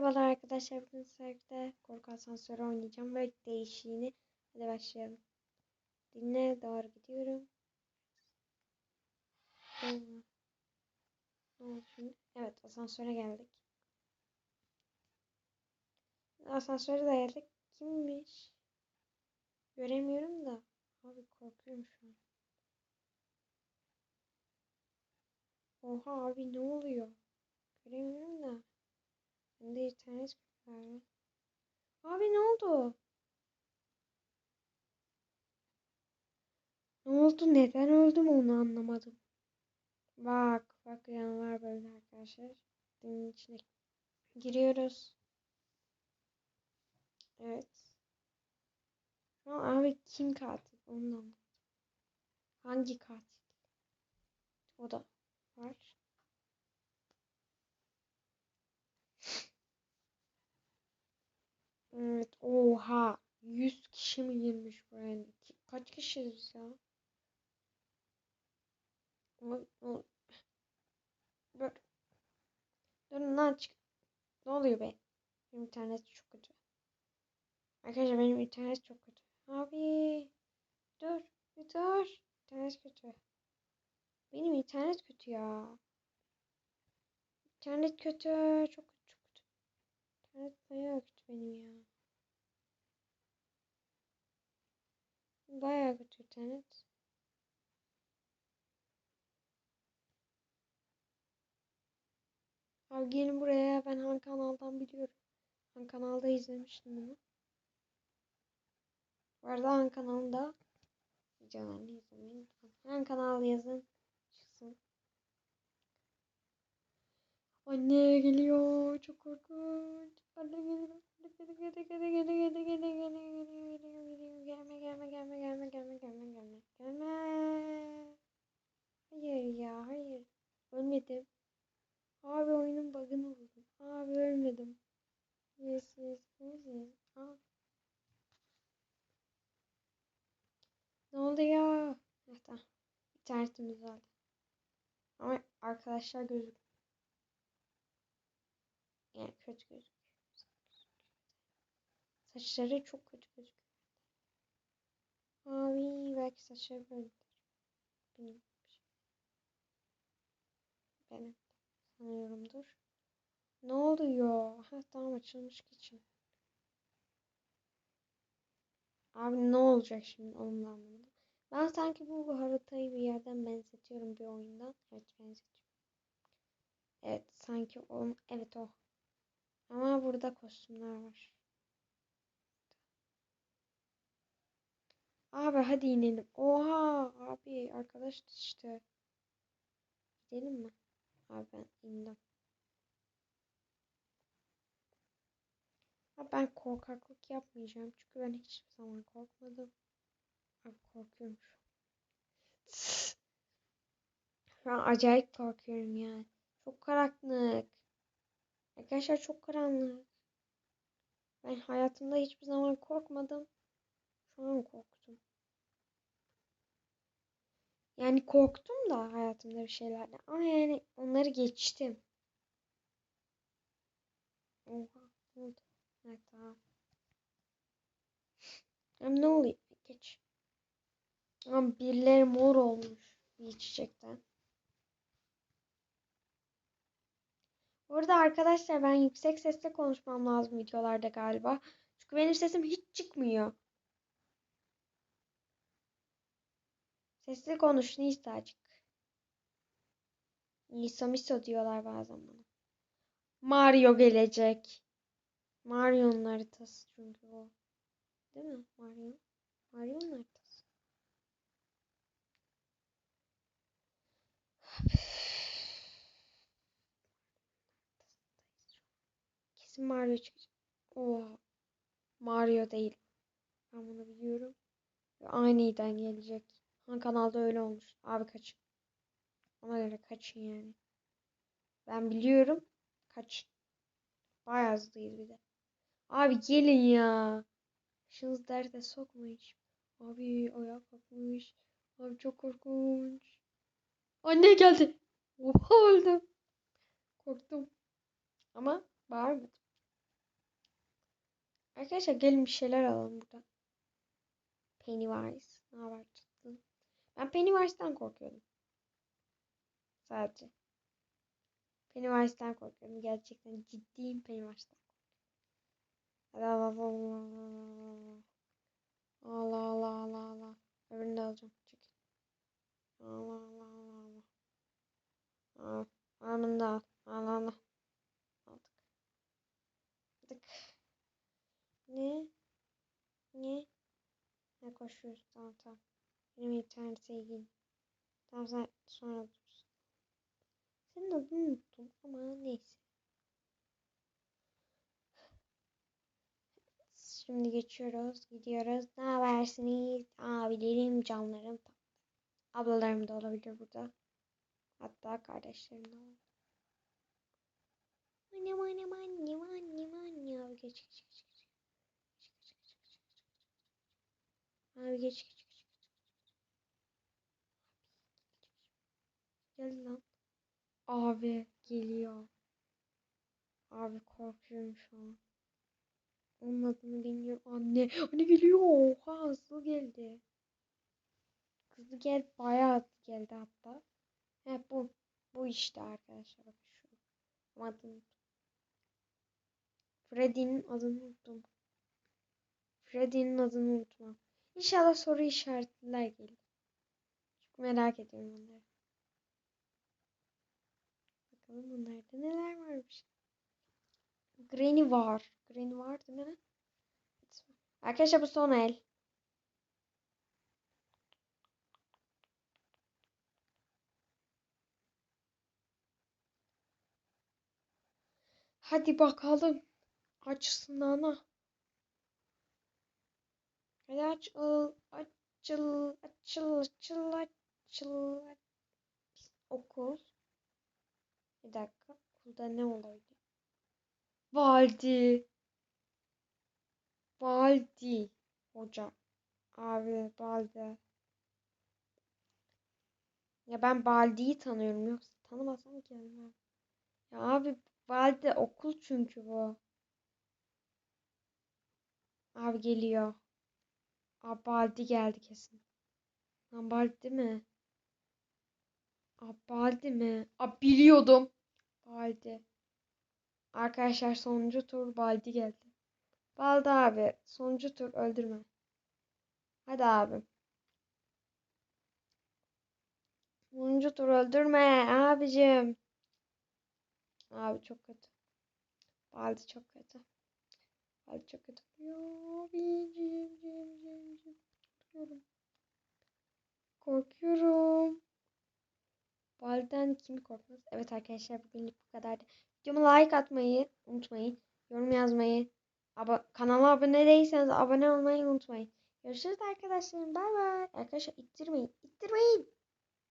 Merhabalar arkadaşlar. Bugün sizlerle korku asansörü oynayacağım. Böyle değişiğini. Hadi başlayalım. Dinle doğru gidiyorum. Ne oldu? Evet asansöre geldik. Asansöre de geldik. Kimmiş? Göremiyorum da. Abi korkuyorum şu an. Oha abi ne oluyor? Göremiyorum da. Bende internet var. Abi ne oldu? Ne oldu? Neden öldüm onu anlamadım. Bak, bak yanlar böyle arkadaşlar. Dinin içine giriyoruz. Evet. Ama abi kim katil? Onu anlamadım. Hangi katil? O da var. Evet. Oha. 100 kişi mi girmiş buraya? Kaç kişiyiz ya? Dur. Durun lan çık. Ne oluyor be? Benim internet çok kötü. Arkadaşlar benim internet çok kötü. Abi. Dur. Bir dur. İnternet kötü. Benim internet kötü ya. İnternet kötü. Çok kötü. Evet bayağı kötü benim ya. Bayağı kötü internet. Abi gelin buraya ben Han kanaldan biliyorum. Han kanalda izlemiştim bunu. Bu arada Han kanalında videolarını izlemeyi Han kanalı yazın çıksın. Anne geliyor. Çok korkunç. Anne geliyor. Gele gele gele gele gele gele gele gele gele gelme gelme gelme gelme gelme gelme gelme gelme. Hayır ya hayır. Ölmedim. Abi oyunun bug'ını buldum. Abi ölmedim. Yes yes yes yes. Aa. Ne oldu ya? Evet, tamam. İnternetim düzeldi. Ama arkadaşlar gözüküyor. Yani kötü gözüküyor. Saçları çok kötü gözüküyor. Abi belki saçları böyledir. Benim. Benim. Sanıyorumdur. Ne oluyor? Ha tamam açılmış geçin. Abi ne olacak şimdi onun anlamında. Ben sanki bu haritayı bir yerden benzetiyorum bir oyundan. Evet benzetiyorum. Evet sanki o. Evet o. Ama burada kostümler var. Abi hadi inelim. Oha abi arkadaş işte. Gidelim mi? Abi ben indim. Abi ben korkaklık yapmayacağım. Çünkü ben hiçbir zaman korkmadım. Abi korkuyorum şu an acayip korkuyorum yani. Çok karanlık. Arkadaşlar çok karanlık. Ben hayatımda hiçbir zaman korkmadım. Şu an korktum. Yani korktum da hayatımda bir şeylerden. Ama yani onları geçtim. Oha. Oldu? Evet tamam. Ama ne oluyor? Geç. Ama birileri mor olmuş bir çiçekten. Burada arkadaşlar ben yüksek sesle konuşmam lazım videolarda galiba. Çünkü benim sesim hiç çıkmıyor. Sesli konuş Nisa'cık. Nisa Miso diyorlar bazen bana. Mario gelecek. Mario'nun haritası çünkü o. Değil mi? Mario. Mario'nun haritası. Kesin Mario çıkacak. Oha. Mario değil. Ben bunu biliyorum. Ve aniden gelecek. Han kanalda öyle olmuş. Abi kaçın. Ona göre kaçın yani. Ben biliyorum. Kaçın. Bayağı hızlıyız bir de. Abi gelin ya. Başınızı derde sokmayın. Abi ayağa kalkmış. Abi çok korkunç. Anne geldi. Oha öldüm. Korktum. Ama bağırmadım. Arkadaşlar gelin bir şeyler alalım burada. Pennywise. Ne tatlım? Ben Pennywise'den korkuyordum. Sadece. Pennywise'den korkuyorum. Gerçekten ciddiyim Pennywise'den. Hadi Allah Allah Allah Allah Allah Allah Allah Öbürünü de alacağım. Çekil. Allah Allah Allah Allah. Al. Al bunu da al. Al al al. Aldık. Aldık. Ne? Ne? Ne koşuyoruz? Tamam tamam. Benim internete ilgili. Tamam sen sonra durursun. Senin adını unuttum ama neyse. Şimdi geçiyoruz, gidiyoruz. Ne habersiniz? Abilerim, canlarım, ablalarım da olabilir burada. Hatta kardeşlerim de olabilir. Annem annem annem annem annem abi geç geç. Geç, geç, geç, geç, geç, geç. Abi geç geç Gel lan. Abi geliyor. Abi korkuyorum şu an. Onun adını bilmiyorum. Anne. Anne geliyor. Oha hızlı geldi. Hızlı geldi. Bayağı hızlı geldi hatta. He bu. Bu işte arkadaşlar. Bakın şu. Ama adını. Freddy'nin adını unuttum. Freddy'nin adını unutmam. İnşallah soru işaretler gelir. Çok merak ediyorum onları. Bakalım bunlarda neler varmış. Granny var. Granny var değil mi? Arkadaşlar bu son el. Hadi bakalım. Açsın ana. Hadi aç. Açıl. Açıl. Açıl. Açıl. Okul. Bir dakika. Okulda ne olabilir? Valdi. Valdi. Hoca. Abi Baldi. Ya ben Baldi'yi tanıyorum yoksa tanımasam gelmem. Ya abi Baldi okul çünkü bu. Abi geliyor. Abi Baldi geldi kesin. Lan Baldi mi? Abi Baldi mi? Abi biliyordum. Baldi. Arkadaşlar sonuncu tur Baldi geldi. Baldi abi sonuncu tur öldürme. Hadi abi. Sonuncu tur öldürme abicim. Abi çok kötü. Baldi çok kötü. Baldi çok kötü. Ya abicim, cim, cim, cim. Korkuyorum. Korkuyorum. Balden kim korkmaz? Evet arkadaşlar bugünlük bu kadardı. Videoma like atmayı unutmayın. Yorum yazmayı. Aba kanala abone değilseniz abone olmayı unutmayın. Görüşürüz arkadaşlar. Bay bay. Arkadaşlar ittirmeyin. İttirmeyin.